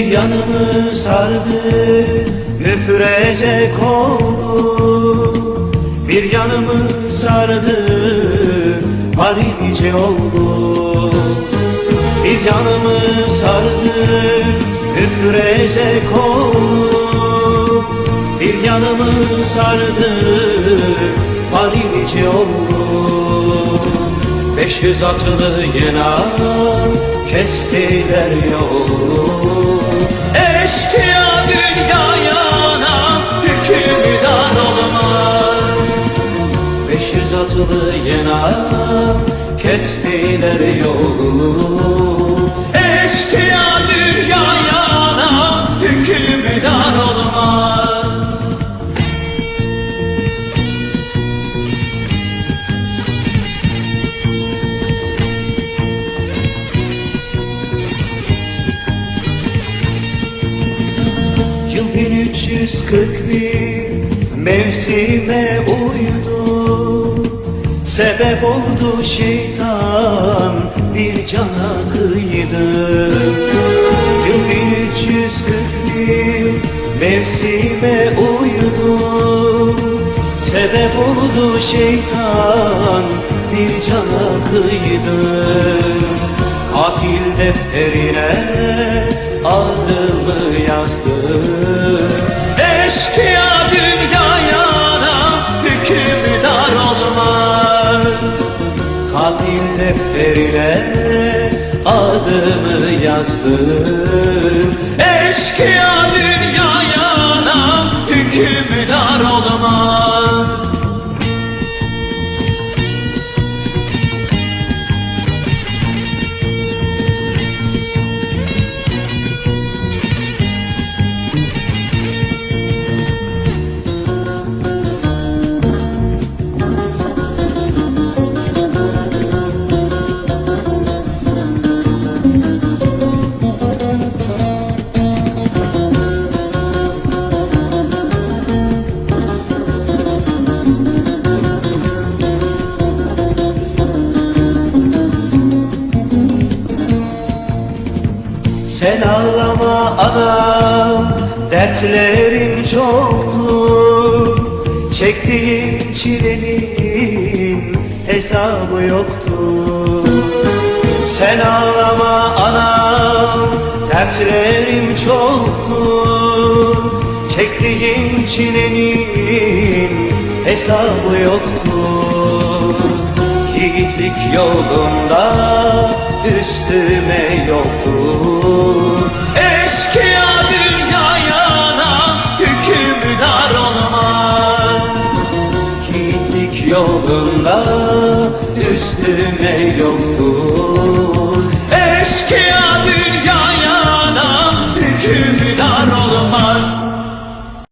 yanımı sardı Üfürecek oldu Bir yanımı sardı Parince oldu Bir yanımı sardı Üfürecek oldu Bir yanımı sardı Parince oldu Beş yüz atılı yına kestiler yolu Beş yüz atılı yına kestiler yolu. Eşkıya dünyaya hükümdar olmaz. Yıl 1341 mevsime uydu Sebep oldu şeytan bir cana kıydı. Yıl 1341 mevsime uydu. Sebep oldu şeytan bir cana kıydı. Katil defterine adımı yazdı. Eşkıya defterine adımı yazdı. Eşkıya dünyaya hükümdar olmaz Sen ağlama anam Dertlerim çoktu Çektiğim çilenin hesabı yoktu Sen ağlama anam Dertlerim çoktu Çektiğim çilenin hesabı yoktu Yiğitlik yolunda üstüme yoktu Eşkıya dünyaya hükümdar olmaz Yiğitlik yolunda üstüme yoktu